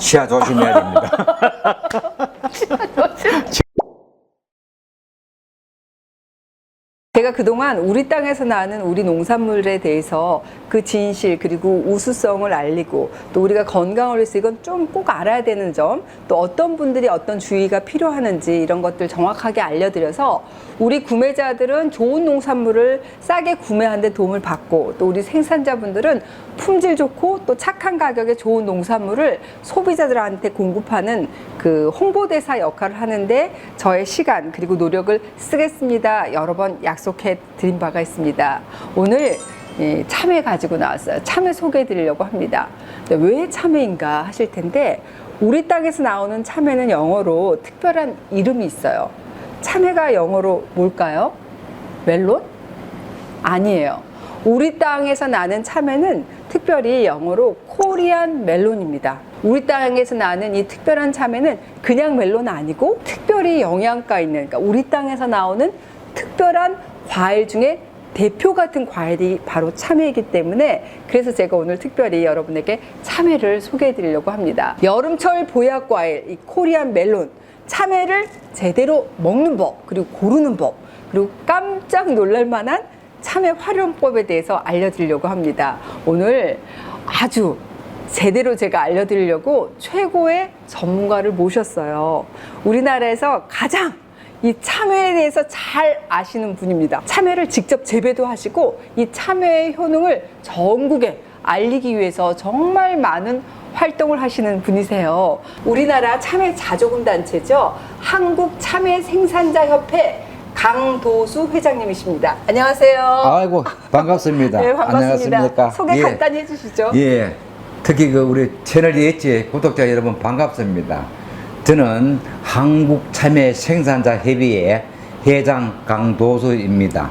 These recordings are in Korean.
치아 조심해야 됩니다. 제가 그동안 우리 땅에서 나는 우리 농산물에 대해서 그 진실 그리고 우수성을 알리고 또 우리가 건강을 위해서 이건 좀 꼭 알아야 되는 점 또 어떤 분들이 어떤 주의가 필요하는지 이런 것들 정확하게 알려드려서 우리 구매자들은 좋은 농산물을 싸게 구매하는 데 도움을 받고 또 우리 생산자분들은 품질 좋고 또 착한 가격에 좋은 농산물을 소비자들한테 공급하는 그 홍보대사 역할을 하는데 저의 시간 그리고 노력을 쓰겠습니다. 여러 번 약속 해 드린 바가 있습니다. 오늘 예, 참외 가지고 나왔어요. 참외 소개해 드리려고 합니다. 왜 참외인가 하실 텐데 우리 땅에서 나오는 참외는 영어로 특별한 이름이 있어요. 참외가 영어로 뭘까요? 멜론? 아니에요. 우리 땅에서 나는 참외는 특별히 영어로 코리안 멜론입니다. 우리 땅에서 나는 이 특별한 참외는 그냥 멜론 아니고 특별히 영양가 있는 그러니까 우리 땅에서 나오는 특별한 과일 중에 대표 같은 과일이 바로 참외이기 때문에 그래서 제가 오늘 특별히 여러분에게 참외를 소개해 드리려고 합니다. 여름철 보약 과일 이 코리안 멜론 참외를 제대로 먹는 법 그리고 고르는 법 그리고 깜짝 놀랄 만한 참외 활용법에 대해서 알려드리려고 합니다. 오늘 아주 제대로 제가 알려드리려고 최고의 전문가를 모셨어요. 우리나라에서 가장 이 참외에 대해서 잘 아시는 분입니다. 참외를 직접 재배도 하시고 이 참외의 효능을 전국에 알리기 위해서 정말 많은 활동을 하시는 분이세요. 우리나라 참외 자조금 단체죠. 한국 참외 생산자 협회 강도수 회장님이십니다. 안녕하세요. 아이고 반갑습니다. 네, 반갑습니다. 안녕하십니까? 소개 예. 간단히 해주시죠. 예. 특히 그 우리 채널 예치 구독자 여러분 반갑습니다. 저는 한국 참외 생산자 협의회 회장 강도수입니다.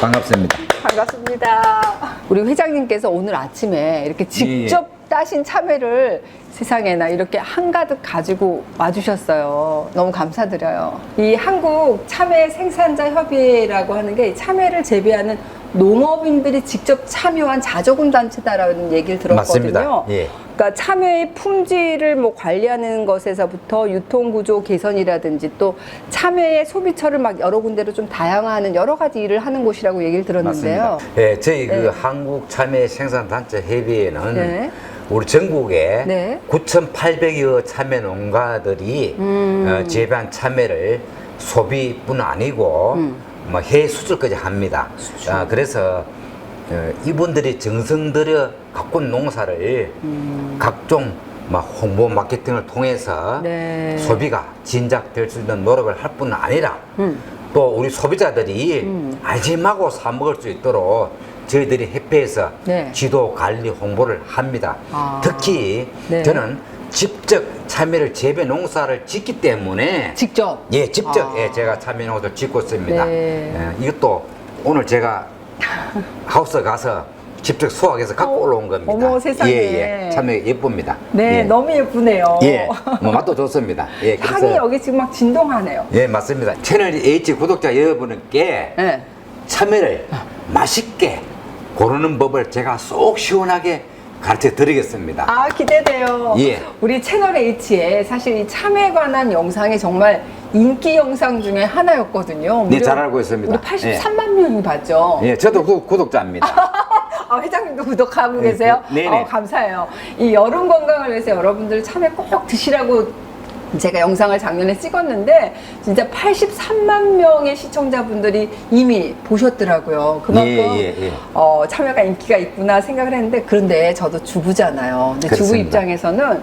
반갑습니다. 반갑습니다. 우리 회장님께서 오늘 아침에 이렇게 직접 따신 참외를 세상에나 이렇게 한가득 가지고 와주셨어요. 너무 감사드려요. 이 한국 참외 생산자 협의회라고 하는 게 참외를 재배하는 농업인들이 직접 참여한 자조금 단체다라는 얘기를 들었거든요. 맞습니다. 예. 그러니까 참외의 품질을 뭐 관리하는 것에서부터 유통 구조 개선이라든지 또 참외의 소비처를 막 여러 군데로 좀 다양화하는 여러 가지 일을 하는 곳이라고 얘기를 들었는데요. 맞습니다. 예, 저희 네. 그 한국 참외 생산 단체 협의회는 네. 우리 전국에 네. 9,800여 참외 농가들이 음. 어, 재배한 참외를 소비뿐 아니고 음. 뭐 해외 수출까지 합니다. 아, 그래서 어, 이분들이 정성 들여 가꾼 농사를 각종 막 홍보 마케팅을 통해서 음. 네. 소비가 진작될 수 있는 노력을 할 뿐 아니라 음. 또 우리 소비자들이 안심하고 사 먹을 수 있도록 저희들이 협회에서 네. 지도 관리 홍보를 합니다. 아. 특히 네. 저는 직접 참외를 재배 농사를 짓기 때문에 직접. 예, 직접 아. 예, 제가 참외 농사를 짓고 있습니다. 네. 예, 이것도 오늘 제가 하우스 가서 직접 수확해서 갖고 어, 올라온 겁니다. 어머, 세상에. 예, 예. 참외 예쁩니다. 네, 예. 너무 예쁘네요. 예, 뭐 맛도 좋습니다. 예, 그래서 향이 여기 지금 막 진동하네요. 예, 맞습니다. 채널 H 구독자 여러분께 네. 참외를 맛있게 고르는 법을 제가 쏙 시원하게 가르쳐 드리겠습니다. 아 기대돼요. 예. 우리 채널 H에 사실 이 참외에 관한 영상이 정말 인기 영상 중에 하나였거든요. 네, 무려 잘 알고 있습니다. 우리 83만 명이 봤죠. 예, 저도 구, 구독자입니다. 아, 회장님도 구독하고 네, 계세요? 네, 네네. 어, 감사해요. 이 여름 건강을 위해서 여러분들 참외 꼭 드시라고 제가 영상을 작년에 찍었는데 진짜 83만 명의 시청자분들이 이미 보셨더라고요. 그만큼 예, 예, 예. 어, 참외가 인기가 있구나 생각을 했는데 그런데 저도 주부잖아요. 근데 주부 그렇습니다. 입장에서는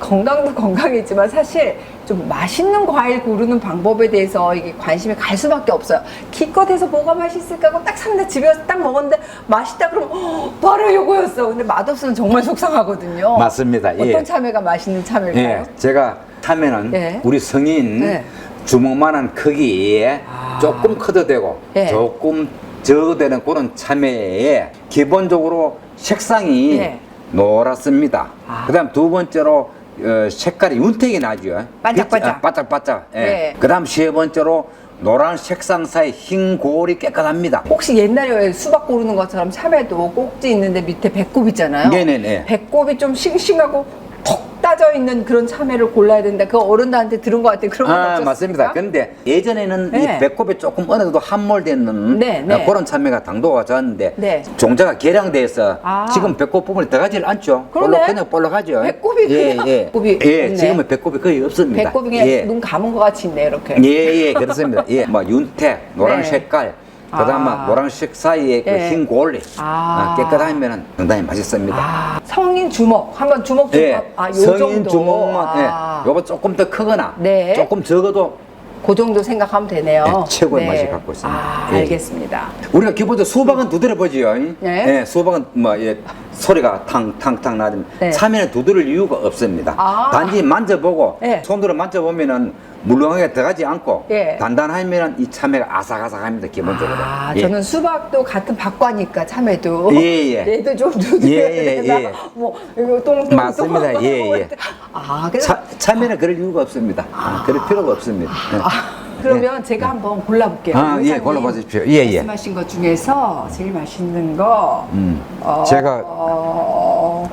건강도 건강이지만 사실 좀 맛있는 과일 고르는 방법에 대해서 이게 관심이 갈 수밖에 없어요. 기껏 해서 뭐가 맛있을까 하고 딱 샀는데 집에 와서 딱 먹었는데 맛있다 그러면 어, 바로 이거였어. 근데 맛없으면 정말 속상하거든요. 맞습니다. 어떤 예. 참외가 맛있는 참외일까요? 예, 제가 참외는 예. 우리 성인 네. 주먹만한 크기에 아. 조금 커도 되고 예. 조금 적어도 되는 그런 참외에 기본적으로 색상이 예. 노랗습니다. 아. 그 다음 두 번째로 어, 색깔이 윤택이 나죠. 반짝반짝. 빛- 아, 반짝반짝. 예. 네. 그다음 세 번째로 노란 색상 사이 흰 골이 깨끗합니다. 혹시 옛날에 왜 수박 고르는 것처럼 참외도 꼭지 있는데 밑에 배꼽 있잖아요. 네네네. 배꼽이 좀 싱싱하고 톡 따져 써 있는 그런 참외를 골라야 된다. 그 어른들한테 들은 것 같아요. 그런 건 아, 없었습니까? 맞습니다. 그런데 예전에는 네. 이 배꼽에 조금 어느 정도 함몰되는 네, 네. 어, 그런 참외가 당도가 좋았는데 네. 종자가 개량돼서 아. 지금 배꼽 부분이 들어가질 않죠. 그러네. 볼록 그냥 볼록하죠. 배꼽이 예, 그냥 예. 배꼽이 예, 없네. 지금은 배꼽이 거의 없습니다. 배꼽이 그냥 예. 눈 감은 것 같이 있네 이렇게. 예, 예, 그렇습니다. 예, 뭐 윤택, 노란 네. 색깔, 그다음 아. 에 노란색 사이에 예. 그흰 골리 아. 아, 깨끗하면은 상당히 맛있습니다. 아, 성인 주먹 한번 주먹 좀 예, 봐- 아, 요 성인 정도. 주먹만, 아, 예, 요거 조금 더 크거나, 네. 조금 적어도 그 정도 생각하면 되네요. 네, 최고의 맛이 갖고 있습니다. 아, 예. 알겠습니다. 우리가 기본적으로 수박은 두드려 보지요. 네. 예, 수박은 뭐 예, 소리가 탕탕탕 나지만 네. 참외는 두드릴 이유가 없습니다. 아. 단지 만져보고 네. 손으로 만져보면은 물렁하게 들어가지 않고 예. 단단하면 이 참외가 아삭아삭합니다. 기본적으로. 아, 예. 저는 수박도 같은 박과니까 참외도. 예, 예. 얘도 좀 두드려야 예, 예, 되나? 예. 뭐 이거 똥똥 맞습니다. 예, 예. 아, 그래서 차, 참외는 그럴 이유가 없습니다. 아, 그럴 필요가 없습니다. 예. 아, 그러면 제가 한번 골라볼게요. 아, 예, 골라보십시오. 예, 예. 말씀하신 것 중에서 제일 맛있는 거. 음. 어, 제가 어,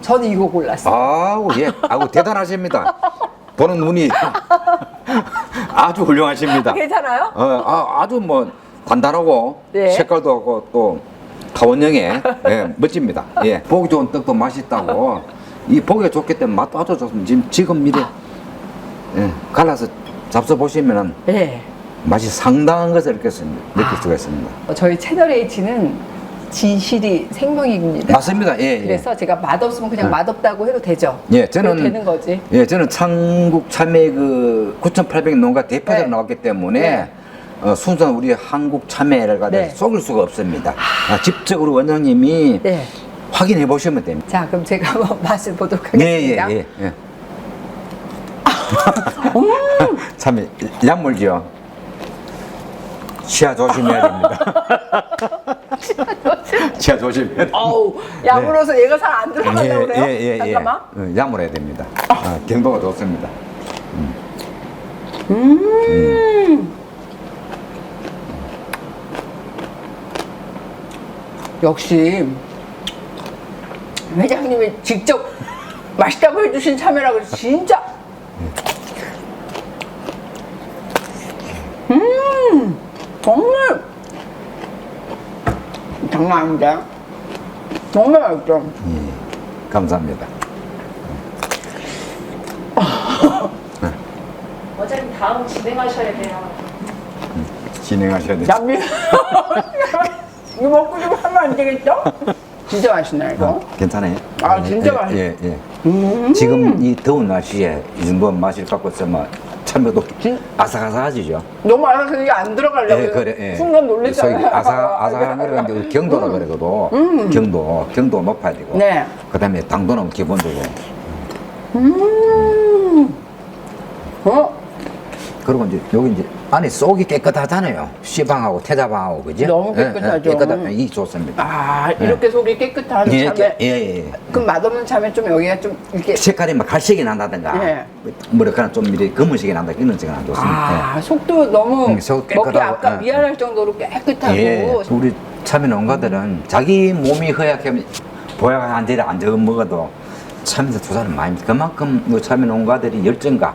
저는 이거 골랐어요. 아우 예, 아우 대단하십니다. 보는 눈이 아주 훌륭하십니다. 괜찮아요? 어, 아, 아주 뭐 단단하고 네. 색깔도 하고 또 타원형에 예, 멋집니다. 예, 보기 좋은 떡도 맛있다고 이 보기가 좋기 때문에 맛도 아주 좋습니다. 지금 지금 미래 예, 갈라서 잡숴 보시면은 네. 맛이 상당한 것을 느낄, 수, 느낄 수가 있습니다. 어, 저희 채널 H는 진실이 생명입니다. 맞습니다. 예, 예. 그래서 제가 맛없으면 그냥 네. 맛없다고 해도 되죠. 예, 저는 되는 거지. 예, 저는 창국 참외 그 9,800 농가 대표자로 네. 나왔기 때문에 네. 어, 순수한 우리 한국 참외를 가지고 네. 속일 수가 없습니다. 아, 직접 우리 원장님이 네. 확인해 보시면 됩니다. 자, 그럼 제가 한번 맛을 보도록 예, 예, 하겠습니다. 예, 예. 참외 약물지요. 치아 조심해야 됩니다. 조심해야 됩니다. 어우, 약으로서 얘가 잘 안 들어가려고 그래요? 예, 예, 예. 잠깐만. 어, 약물해야 됩니다. 아, 경도가 좋습니다. 역시 회장님이 직접 맛있다고 해주신 참외라고 해서 진짜 음 정말 아닌데 정말 맛있죠 예, 감사합니다. 원장님 다음 진행하셔야 돼요. 진행하셔야 돼요. 남미 이거 먹고 좀 하면 안 되겠죠? 진짜 맛있네 이거 괜찮아요? 아, 진짜 예, 맛있- 예, 예. 지금 이 더운 날씨에 이 정도 맛을 갖고 있으면 참외도 진- 아삭아삭하지죠. 너무 이게 안 들어가려고 예, 그래, 예. 순간 놀랬잖아요 소위 아삭, 아삭한 이제 경도라 그러거든. 경도, 경도 높아야 되고. 네. 그 다음에 당도는 기본적으로. 어? 그리고 이제 여기 이제 안에 속이 깨끗하잖아요. 시방하고 태자방하고, 그지? 너무 깨끗하죠. 깨끗하, 이 좋습니다. 아 이렇게 속이 깨끗한 예, 참외 예, 예, 예. 그럼 맛없는 참외 좀 여기가 좀 이렇게 색깔이 막 갈색이 난다든가, 예. 뭐랄까 좀 이렇게 검은색이 난다 이런 적은 안 좋습니다. 아 속도 너무 음, 속 먹기 깨끗하고, 아까 예. 미안할 정도로 깨끗하고 예, 우리 참외 농가들은 자기 몸이 허약하면 보약을 한 대를 안 적어 먹어도 참외 투자는 많이 그만큼 그 참외 농가들이 열정과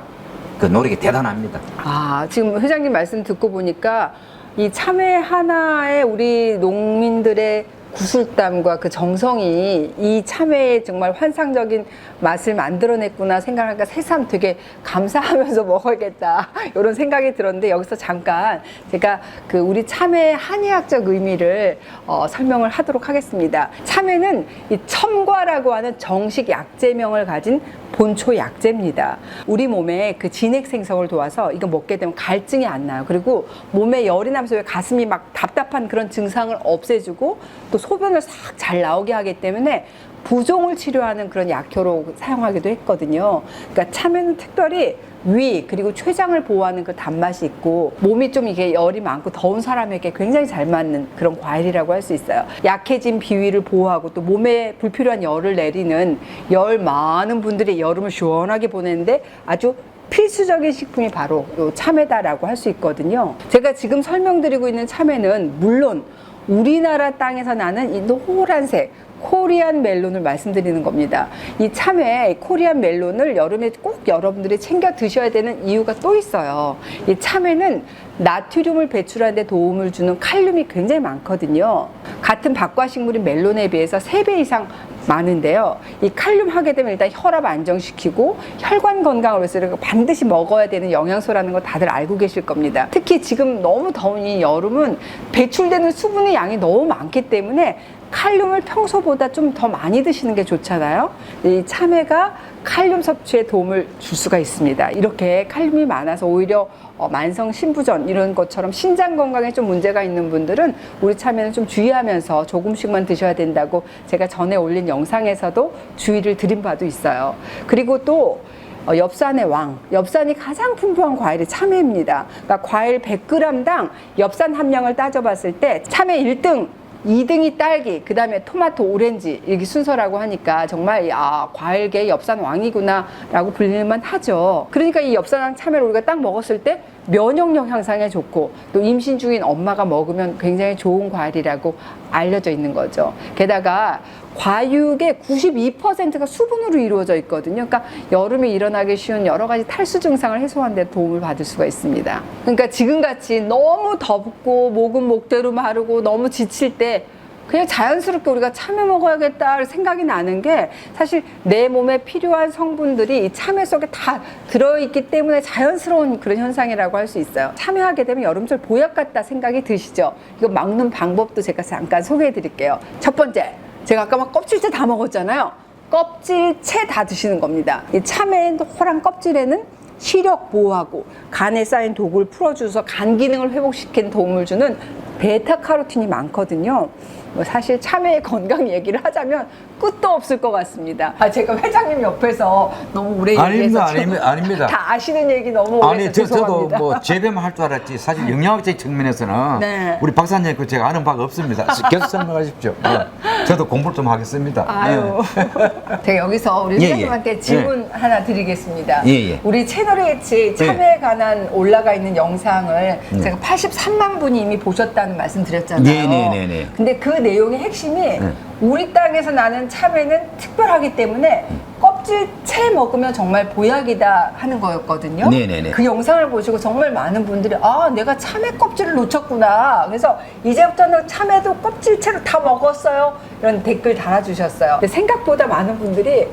그 노력이 대단합니다. 아 지금 회장님 말씀 듣고 보니까 이 참외 하나에 우리 농민들의 구슬땀과 그 정성이 이 참외의 정말 환상적인 맛을 만들어냈구나 생각하니까 새삼 되게 감사하면서 먹어야겠다 이런 생각이 들었는데 여기서 잠깐 제가 그 우리 참외의 한의학적 의미를 어, 설명을 하도록 하겠습니다. 참외는 이 첨과라고 하는 정식 약제명을 가진 본초 약제입니다. 우리 몸에 그 진액 생성을 도와서 이거 먹게 되면 갈증이 안 나요. 그리고 몸에 열이 나면서 왜 가슴이 막 답답한 그런 증상을 없애주고 또 소변을 싹 잘 나오게 하기 때문에 부종을 치료하는 그런 약효로 사용하기도 했거든요. 그러니까 참외는 특별히 위 그리고 췌장을 보호하는 그 단맛이 있고 몸이 좀 이게 열이 많고 더운 사람에게 굉장히 잘 맞는 그런 과일이라고 할 수 있어요. 약해진 비위를 보호하고 또 몸에 불필요한 열을 내리는 열 많은 분들이 여름을 시원하게 보내는데 아주 필수적인 식품이 바로 요 참외다라고 할 수 있거든요. 제가 지금 설명드리고 있는 참외는 물론 우리나라 땅에서 나는 이 노란색 코리안 멜론을 말씀드리는 겁니다. 이 참외 코리안 멜론을 여름에 꼭 여러분들이 챙겨 드셔야 되는 이유가 또 있어요. 이 참외는 나트륨을 배출하는 데 도움을 주는 칼륨이 굉장히 많거든요. 같은 박과 식물인 멜론에 비해서 3배 이상 많은데요. 이 칼륨 하게 되면 일단 혈압 안정시키고 혈관 건강을 위해서 반드시 먹어야 되는 영양소라는 거 다들 알고 계실 겁니다. 특히 지금 너무 더운 이 여름은 배출되는 수분의 양이 너무 많기 때문에 칼륨을 평소보다 좀 더 많이 드시는 게 좋잖아요. 이 참외가 칼륨 섭취에 도움을 줄 수가 있습니다. 이렇게 칼륨이 많아서 오히려 어, 만성 신부전 이런 것처럼 신장 건강에 좀 문제가 있는 분들은 우리 참외는 좀 주의하면서 조금씩만 드셔야 된다고 제가 전에 올린 영상에서도 주의를 드린 바도 있어요. 그리고 또 어, 엽산의 왕, 엽산이 가장 풍부한 과일이 참외입니다. 그러니까 과일 100g당 엽산 함량을 따져봤을 때 참외 1등 2등이 딸기, 그 다음에 토마토, 오렌지 이렇게 순서라고 하니까 정말 아 과일계 엽산 왕이구나라고 불릴만 하죠. 그러니까 이 엽산왕 참외를 우리가 딱 먹었을 때 면역력 향상에 좋고 또 임신 중인 엄마가 먹으면 굉장히 좋은 과일이라고 알려져 있는 거죠. 게다가 과육의 92%가 수분으로 이루어져 있거든요. 그러니까 여름에 일어나기 쉬운 여러 가지 탈수 증상을 해소하는 데 도움을 받을 수가 있습니다. 그러니까 지금같이 너무 덥고 목은 목대로 마르고 너무 지칠 때 그냥 자연스럽게 우리가 참외 먹어야겠다 생각이 나는 게 사실 내 몸에 필요한 성분들이 이 참외 속에 다 들어있기 때문에 자연스러운 그런 현상이라고 할 수 있어요. 참외하게 되면 여름철 보약 같다 생각이 드시죠? 이거 막는 방법도 제가 잠깐 소개해 드릴게요. 첫 번째, 제가 아까 막 껍질째 다 먹었잖아요. 껍질채 다 드시는 겁니다. 이 참외의 호랑 껍질에는 시력 보호하고 간에 쌓인 독을 풀어줘서 간 기능을 회복시키는 도움을 주는 베타카로틴이 많거든요. 뭐 사실 참외의 건강 얘기를 하자면 끝도 없을 것 같습니다. 아 제가 회장님 옆에서 너무 오래 얘기해서 아닙니다, 아닙니다, 아닙니다. 다 아시는 얘기 너무 오래 아니 해서 저, 저도 죄송합니다. 뭐 재배만 할 줄 알았지 사실 영양학적 측면에서는 네. 우리 박사님 그 제가 아는 바가 없습니다. 계속 설명하십시오. 네. 저도 공부를 좀 하겠습니다. 아유. 제가 여기서 우리 예, 회장님한테 예. 질문 하나 드리겠습니다. 예, 예. 우리 채널에 같이 참여에 관한 올라가 있는 영상을 제가 83만 분이 이미 보셨다는 말씀 드렸잖아요. 네, 네, 네, 네. 근데 그 내용의 핵심이 우리 땅에서 나는 참외는 특별하기 때문에 껍질 채 먹으면 정말 보약이다 하는 거였거든요. 네, 네, 네. 그 영상을 보시고 정말 많은 분들이 아 내가 참외 껍질을 놓쳤구나. 그래서 이제부터는 참외도 껍질 채로 다 먹었어요. 이런 댓글 달아주셨어요. 근데 생각보다 많은 분들이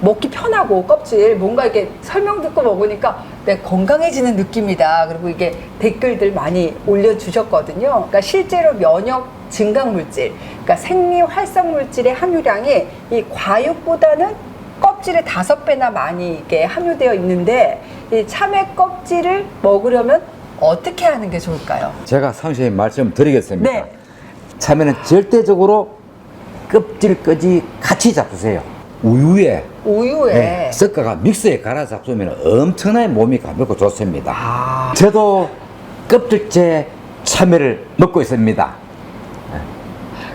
먹기 편하고 껍질 뭔가 이렇게 설명 듣고 먹으니까 내 건강해지는 느낌이다. 그리고 이게 댓글들 많이 올려주셨거든요. 그러니까 실제로 면역 증강 물질, 그러니까 생리 활성 물질의 함유량이 이 과육보다는 껍질의 다섯 배나 많이 이게 함유되어 있는데 이 참외 껍질을 먹으려면 어떻게 하는 게 좋을까요? 제가 상세히 말씀드리겠습니다. 네. 참외는 절대적으로 껍질까지 같이 잡수세요. 우유에 우유에 네, 섞어가 믹스에 갈아 잡수면 엄청나게 몸이 가볍고 좋습니다. 아. 저도 껍질째 참외를 먹고 있습니다.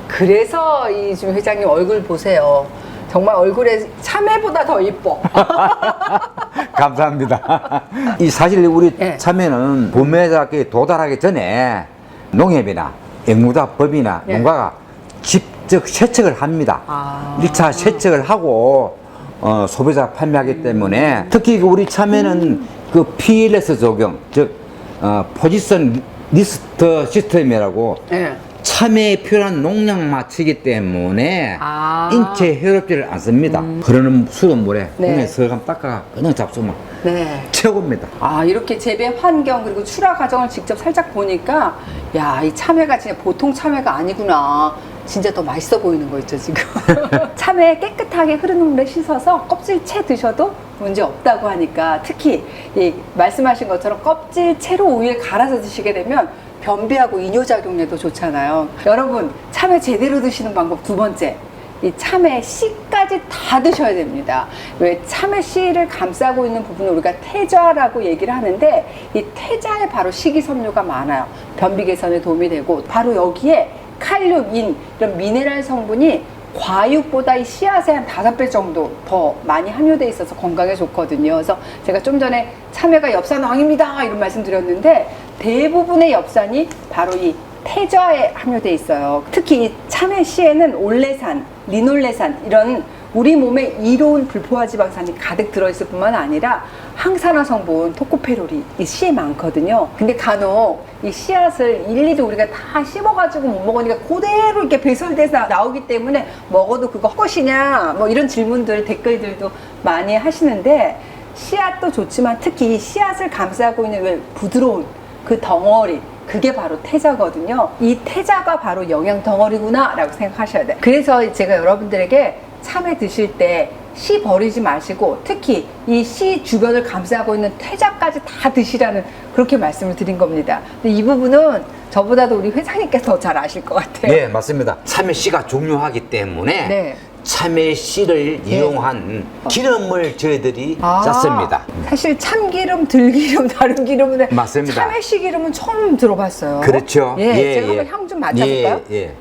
그래서 이 지금 회장님 얼굴 보세요. 정말 얼굴에 참외보다 더 이뻐. 감사합니다. 이 사실 우리 네. 참외는 봄에다게 도달하기 전에 농협이나 영무자법이나 네. 농가가 직 접 세척을 합니다. 아. 일 1차 세척을 하고 어, 소비자 판매하기 때문에 특히 그 우리 참외는 그 PLS 적용, 즉 어, 포지션 리스트 시스템이라고 네. 참외에 필요한 농약 맞추기 때문에 아. 인체 해롭제를 안 씁니다. 흐르는 수돗물에 네. 그냥 서감 닦아가 그냥 잡수면 네. 최고입니다. 아 이렇게 재배 환경 그리고 출하 과정을 직접 살짝 보니까 야 이 참외가 진짜 보통 참외가 아니구나 진짜 더 맛있어 보이는 거 있죠 지금 참외 깨끗하게 흐르는 물에 씻어서 껍질 채 드셔도 문제 없다고 하니까 특히 이 말씀하신 것처럼 껍질 채로 우유에 갈아서 드시게 되면 변비하고 이뇨작용에도 좋잖아요 여러분 참외 제대로 드시는 방법 두 번째 이 참외 씨까지 다 드셔야 됩니다. 왜 참외 씨를 감싸고 있는 부분을 우리가 태자라고 얘기를 하는데 이 태자에 바로 식이섬유가 많아요. 변비 개선에 도움이 되고 바로 여기에 칼륨, 인 이런 미네랄 성분이 과육보다 이 씨앗의 한 다섯 배 정도 더 많이 함유돼 있어서 건강에 좋거든요. 그래서 제가 좀 전에 참외가 엽산 왕입니다 이런 말씀 드렸는데 대부분의 엽산이 바로 이 태저에 함유돼 있어요. 특히 이 참외 씨에는 올레산, 리놀레산 이런 우리 몸에 이로운 불포화 지방산이 가득 들어있을 뿐만 아니라 항산화 성분 토코페롤이 이 씨에 많거든요. 근데 간혹 이 씨앗을 일일이 우리가 다 씹어가지고 못 먹으니까 그대로 이렇게 배설돼서 나오기 때문에 먹어도 그거 헛것이냐 뭐 이런 질문들 댓글들도 많이 하시는데 씨앗도 좋지만 특히 이 씨앗을 감싸고 있는 왜 부드러운 그 덩어리 그게 바로 태자거든요. 이 태자가 바로 영양 덩어리구나라고 생각하셔야 돼요. 그래서 제가 여러분들에게 참외 드실 때 씨 버리지 마시고 특히 이 씨 주변을 감싸고 있는 태자까지 다 드시라는 그렇게 말씀을 드린 겁니다. 근데 이 부분은 저보다도 우리 회장님께서 더 잘 아실 것 같아요. 네, 맞습니다. 참외 씨가 중요하기 때문에 네. 참외 씨를 이용한 기름을 저희들이 아, 짰습니다. 사실 참기름, 들기름, 다른 기름은 맞습니다. 참외씨 기름은 처음 들어봤어요. 그렇죠. 예, 제가 한번 향 좀 맡아볼까요? 예, 예.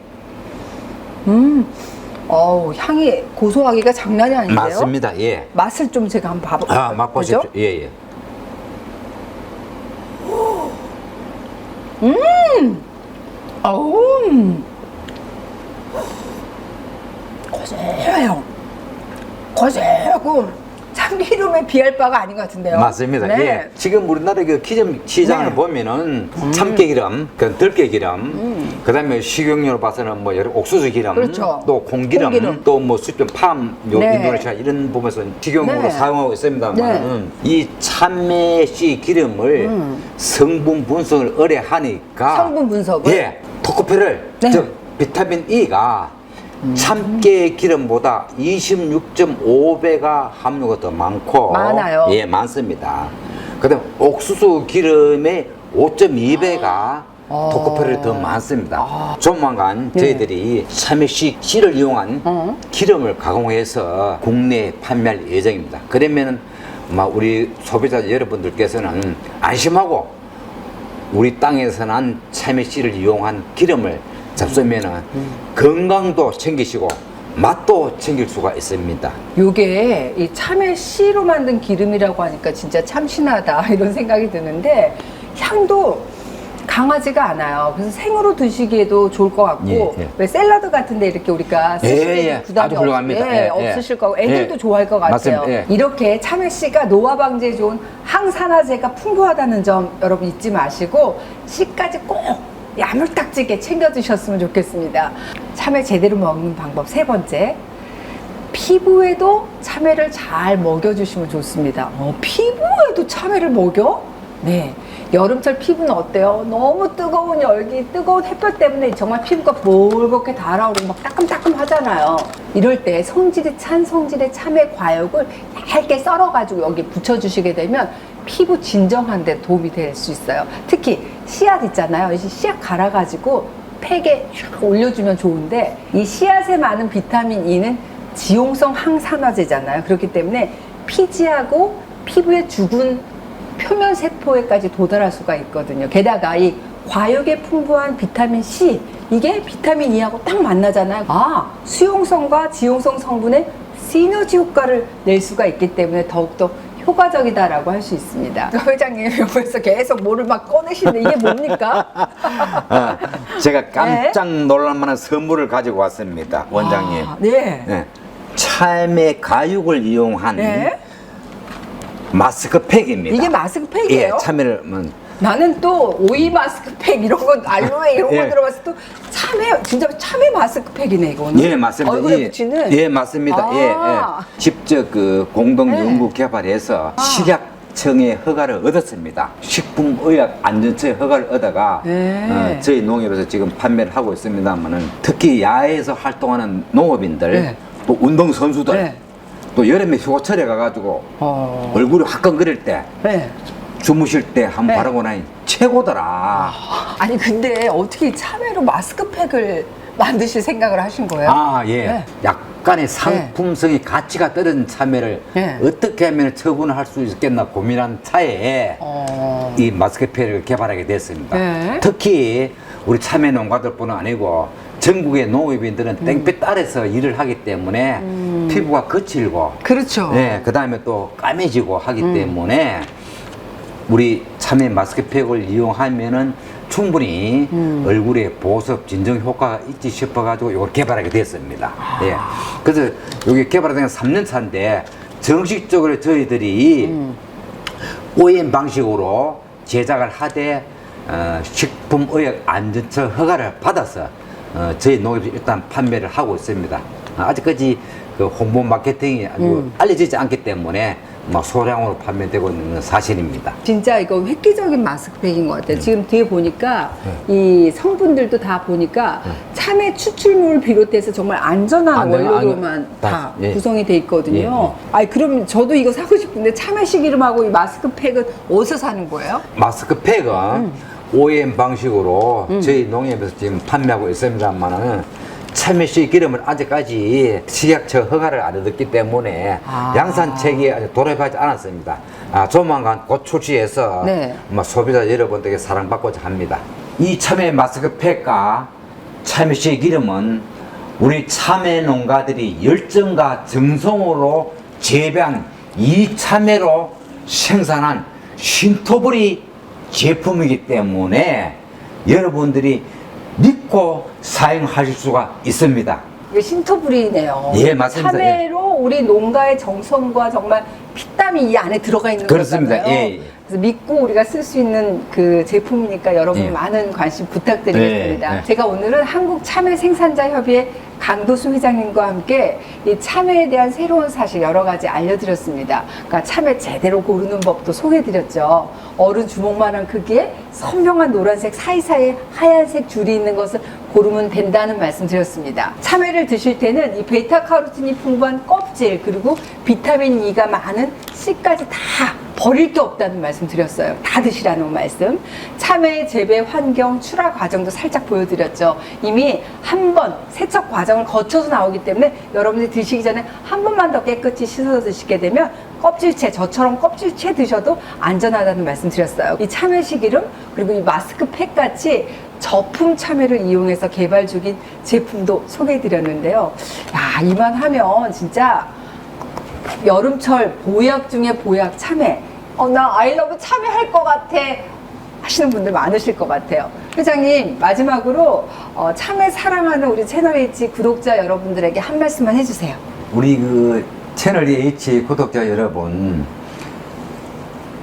어우, 향이 고소하기가 장난이 아닌데요? 맞습니다. 예. 맛을 좀 제가 한번 봐볼까요? 아, 맛보십시오. 그죠? 예, 예. 어우, 음. 고소해요. 고소하고 참기름에 비할 바가 아닌 것 같은데요. 맞습니다. 네. 예. 지금 우리나라 그 기름 시장을 네. 음. 보면은 참깨기름, 그 들깨기름, 그다음에 식용유로 봐서는 뭐 여러 옥수수 기름, 그렇죠. 또 콩기름, 콩기름. 또 뭐 수입된 팜, 요 네. 인도네시아 이런 부분에서 식용유로 네. 사용하고 있습니다만은 이 참매씨 기름을 성분 분석을 오래 하니까 음. 성분 분석을? 예, 토코페를 네. 즉 비타민 E가 음. 참깨 기름보다 26.5배가 함유가 더 많고 많아요. 예, 많습니다. 그다음 옥수수 기름의 5.2배가 아. 토코페를 더 많습니다. 조만간 네. 저희들이 참외씨 씨를 이용한 어. 기름을 가공해서 국내에 판매할 예정입니다. 그러면은 막 우리 소비자 여러분들께서는 안심하고 우리 땅에서 난 참외 씨를 이용한 기름을 잡수면은 건강도 챙기시고 맛도 챙길 수가 있습니다. 요게 이 참외 씨로 만든 기름이라고 하니까 진짜 참신하다 이런 생각이 드는데 향도 강하지가 않아요. 그래서 생으로 드시기에도 좋을 것 같고 예, 예. 왜 샐러드 같은데 이렇게 우리가 예, 쓰시기에도 예. 부담이 아주 훌륭합니다. 없, 예, 예, 예. 없으실 거고 애들도 예. 좋아할 것 같아요. 맞습니다. 예. 이렇게 참외 씨가 노화 방지에 좋은 항산화제가 풍부하다는 점 여러분 잊지 마시고 씨까지 꼭 야물딱지게 챙겨 드셨으면 좋겠습니다. 참외 제대로 먹는 방법 세 번째. 피부에도 참외를 잘 먹여주시면 좋습니다. 어, 피부에도 참외를 먹여? 네. 여름철 피부는 어때요? 너무 뜨거운 열기, 뜨거운 햇볕 때문에 정말 피부가 볼겋게 달아오르고 막 따끔따끔 하잖아요. 이럴 때 성질이 찬 성질의 참외 과육을 얇게 썰어가지고 여기 붙여주시게 되면 피부 진정한 데 도움이 될 수 있어요. 특히 씨앗 있잖아요. 이 씨앗 갈아가지고 팩에 슉 올려주면 좋은데 이 씨앗에 많은 비타민 E는 지용성 항산화제잖아요. 그렇기 때문에 피지하고 피부의 죽은 표면 세포에까지 도달할 수가 있거든요. 게다가 이 과육에 풍부한 비타민 C 이게 비타민 E하고 딱 만나잖아요. 아 수용성과 지용성 성분의 시너지 효과를 낼 수가 있기 때문에 더욱더 효과적이다라고 할 수 있습니다. 회장님 옆에서 계속 뭐를 막 꺼내시는데 이게 뭡니까? 아, 제가 깜짝 놀랄만한 선물을 가지고 왔습니다, 원장님. 아, 네. 네. 참외 가육을 이용한 네. 마스크팩입니다. 이게 마스크팩이에요? 예, 참외를 음, 나는 또 오이 마스크팩 이런 거 알로에 이런 거 예. 들어봤을 때 참외 진짜 참외 마스크팩이네 이거는. 예, 맞습니다. 얼굴에 예, 붙이는. 예, 맞습니다. 아. 예, 예. 직접 그 공동 네. 연구 개발해서 아. 식약 청의 허가를 얻었습니다. 식품의약안전처의 허가를 얻어가 네. 어, 저희 농협에서 지금 판매를 하고 있습니다만은 특히 야외에서 활동하는 농업인들 네. 또 운동 선수들 네. 또 여름에 휴가철에 가가지고 어. 얼굴이 화끈거릴 때 네. 주무실 때 한번 네. 바르고 나니 최고더라. 아니 근데 어떻게 참외로 마스크팩을 만드실 생각을 하신 거예요? 아, 예. 네. 약간의 상품성이 가치가 떨어진 참외를 네. 어떻게 하면 처분을 할수 있겠나 고민한 차에 어. 이 마스크팩을 개발하게 됐습니다. 네. 특히 우리 참외 농가들뿐 아니고 전국의 농업인들은 음. 땡볕 아래서 일을 하기 때문에 피부가 거칠고 그렇죠. 네, 그 다음에 또 까매지고 하기 음. 때문에 우리 참외 마스크팩을 이용하면은 충분히 음. 얼굴에 보습 진정 효과가 있지 싶어가지고 이걸 개발하게 됐습니다. 아. 예. 그래서 여기 개발된 3년 차인데 정식적으로 저희들이 음. OEM 방식으로 제작을 하되 어, 식품의약 안전처 허가를 받아서 어, 저희 농협에서 일단 판매를 하고 있습니다. 아, 아직까지 그 홍보 마케팅이 음. 알려지지 않기 때문에 막 소량으로 판매되고 있는 사실입니다. 진짜 이거 획기적인 마스크팩인 것 같아요. 지금 뒤에 보니까 네. 이 성분들도 다 보니까 참외 추출물을 비롯해서 정말 안전한 안전- 원료로만 안전- 다 다, 예. 구성이 돼 있거든요. 아니 그럼 저도 이거 사고 싶은데 참외 시기름하고 이 마스크팩은 어디서 사는 거예요? 마스크팩은 음. OEM 방식으로 저희 농협에서 지금 판매하고 있습니다만은 참외씨 기름은 아직까지 식약처 허가를 안 얻었기 때문에 아. 양산책에 아직 돌입하지 않았습니다. 아, 조만간 곧 출시해서 네. 아마 소비자 여러분들에게 사랑받고자 합니다. 이 참외 마스크팩과 참외씨 기름은 우리 참외 농가들이 열정과 정성으로 재배한 이 참외로 생산한 신토부리 제품이기 때문에 여러분들이 믿고 사용하실 수가 있습니다. 이게 신토불이네요. 예, 맞습니다. 참외로 우리 농가의 정성과 정말 피땀이 이 안에 들어가 있는 그렇습니다. 거잖아요. 예, 예. 그래서 믿고 우리가 쓸 수 있는 그 제품이니까 여러분 예. 많은 관심 부탁드리겠습니다. 네, 네. 제가 오늘은 한국 참외 생산자 협의회 강도수 회장님과 함께 이 참외에 대한 새로운 사실 여러 가지 알려드렸습니다. 그러니까 참외 제대로 고르는 법도 소개해드렸죠. 어른 주먹만한 크기에 선명한 노란색 사이사이에 하얀색 줄이 있는 것을 고르면 된다는 말씀 드렸습니다. 참외를 드실 때는 이 베타카로틴이 풍부한 껍질 그리고 비타민 E가 많은 씨까지 다 버릴 게 없다는 말씀 드렸어요. 다 드시라는 말씀. 참외 재배 환경 출하 과정도 살짝 보여드렸죠. 이미 한 번 세척 과정을 거쳐서 나오기 때문에 여러분들이 드시기 전에 한 번만 더 깨끗이 씻어서 드시게 되면 껍질채 저처럼 껍질채 드셔도 안전하다는 말씀 드렸어요. 이 참외 시기름 그리고 이 마스크팩 같이 저품 참외를 이용해서 개발 중인 제품도 소개해드렸는데요. 야 이만 하면 진짜 여름철 보약 중에 보약 참외. 어, 나 아이러브 참외 할것 같아. 하시는 분들 많으실 것 같아요. 회장님, 마지막으로 어, 참외 사랑하는 우리 채널 H 구독자 여러분들에게 한 말씀만 해주세요. 우리 그 채널 H 구독자 여러분,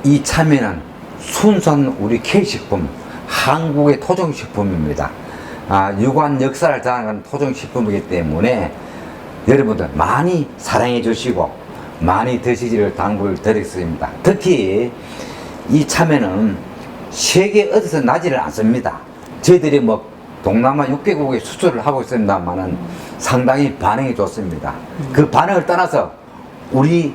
이 참외는 순수한 우리 K식품, 한국의 토종식품입니다. 아, 유관 역사를 자랑하는 토종식품이기 때문에 여러분들 많이 사랑해 주시고 많이 드시기를 당부를 드리겠습니다. 특히 이 참외는 세계 어디서 나지를 않습니다. 저희들이 뭐 동남아 6개국에 수출을 하고 있습니다만은 상당히 반응이 좋습니다. 그 반응을 떠나서 우리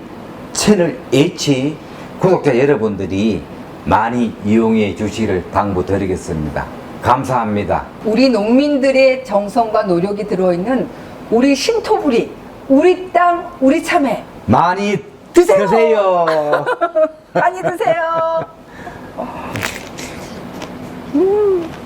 채널 H 구독자 여러분들이 많이 이용해 주시기를 당부드리겠습니다. 감사합니다. 우리 농민들의 정성과 노력이 들어있는 우리 신토부리, 우리 땅, 우리 참외. 많이 드세요. 드세요. 많이 드세요. 음.